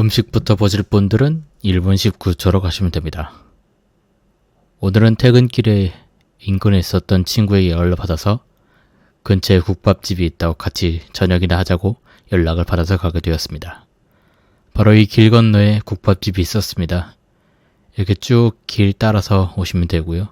음식부터 보실 분들은 1분씩 구초로 가시면 됩니다. 오늘은 퇴근길에 인근에 있었던 친구에게 연락을 받아서 근처에 국밥집이 있다고 같이 저녁이나 하자고 연락을 받아서 가게 되었습니다. 바로 이 길 건너에 국밥집이 있었습니다. 이렇게 쭉 길 따라서 오시면 되고요.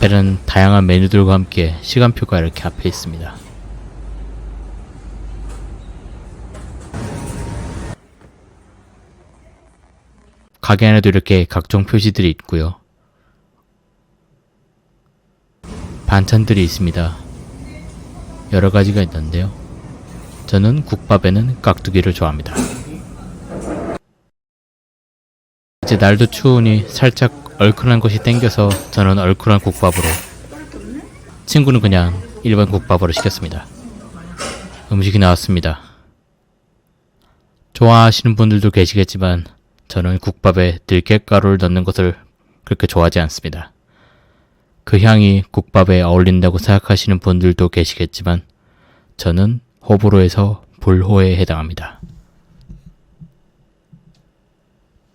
앞에는 다양한 메뉴들과 함께 시간표가 이렇게 앞에 있습니다. 가게 안에도 이렇게 각종 표시들이 있고요. 반찬들이 있습니다. 여러 가지가 있는데요. 저는 국밥에는 깍두기를 좋아합니다. 이제 날도 추우니 살짝 얼큰한 것이 땡겨서 저는 얼큰한 국밥으로 친구는 그냥 일반 국밥으로 시켰습니다. 음식이 나왔습니다. 좋아하시는 분들도 계시겠지만 저는 국밥에 들깨가루를 넣는 것을 그렇게 좋아하지 않습니다. 그 향이 국밥에 어울린다고 생각하시는 분들도 계시겠지만 저는 호불호에서 불호에 해당합니다.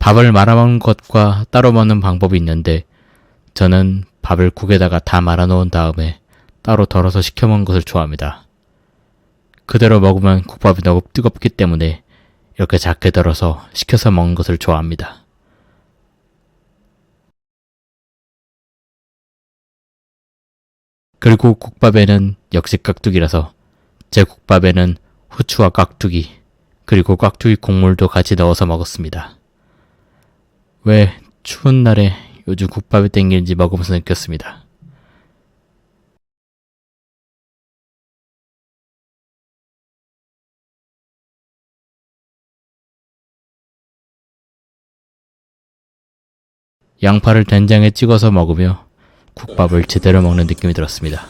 밥을 말아먹는 것과 따로 먹는 방법이 있는데 저는 밥을 국에다가 다 말아놓은 다음에 따로 덜어서 식혀 먹는 것을 좋아합니다. 그대로 먹으면 국밥이 너무 뜨겁기 때문에 이렇게 작게 덜어서 식혀서 먹는 것을 좋아합니다. 그리고 국밥에는 역시 깍두기라서 제 국밥에는 후추와 깍두기 그리고 깍두기 국물도 같이 넣어서 먹었습니다. 왜 추운 날에 요즘 국밥이 땡기는지 먹으면서 느꼈습니다. 양파를 된장에 찍어서 먹으며 국밥을 제대로 먹는 느낌이 들었습니다.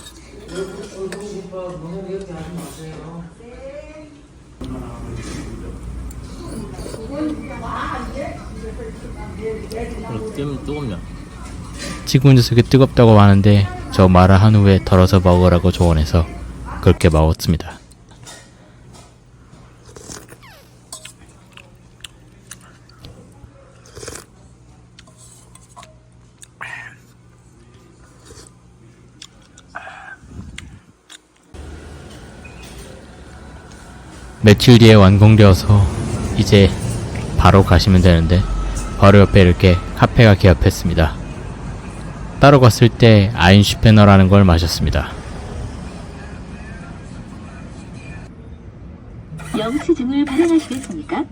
좀 뜨겁냐? 친구 녀석이 뜨겁다고 하는데 저 말을 한 후에 덜어서 먹으라고 조언해서 그렇게 먹었습니다. 며칠 뒤에 완공되어서 이제 바로 가시면 되는데 바로 옆에 이렇게 카페가 개업했습니다. 따로 갔을 때 아인슈페너라는 걸 마셨습니다. 영수증을 발행하시겠습니까?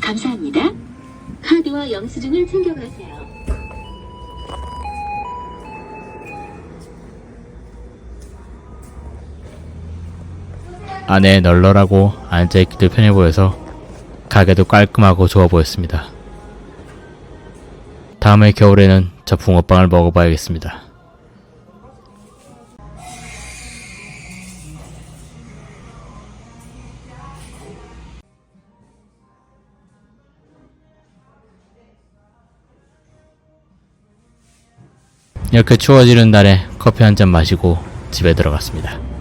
감사합니다. 카드와 영수증을 챙겨가세요. 안에 널널하고 앉아있기도 편해 보여서 가게도 깔끔하고 좋아 보였습니다. 다음에 겨울에는 저 붕어빵을 먹어봐야겠습니다. 이렇게 추워지는 날에 커피 한 잔 마시고 집에 들어갔습니다.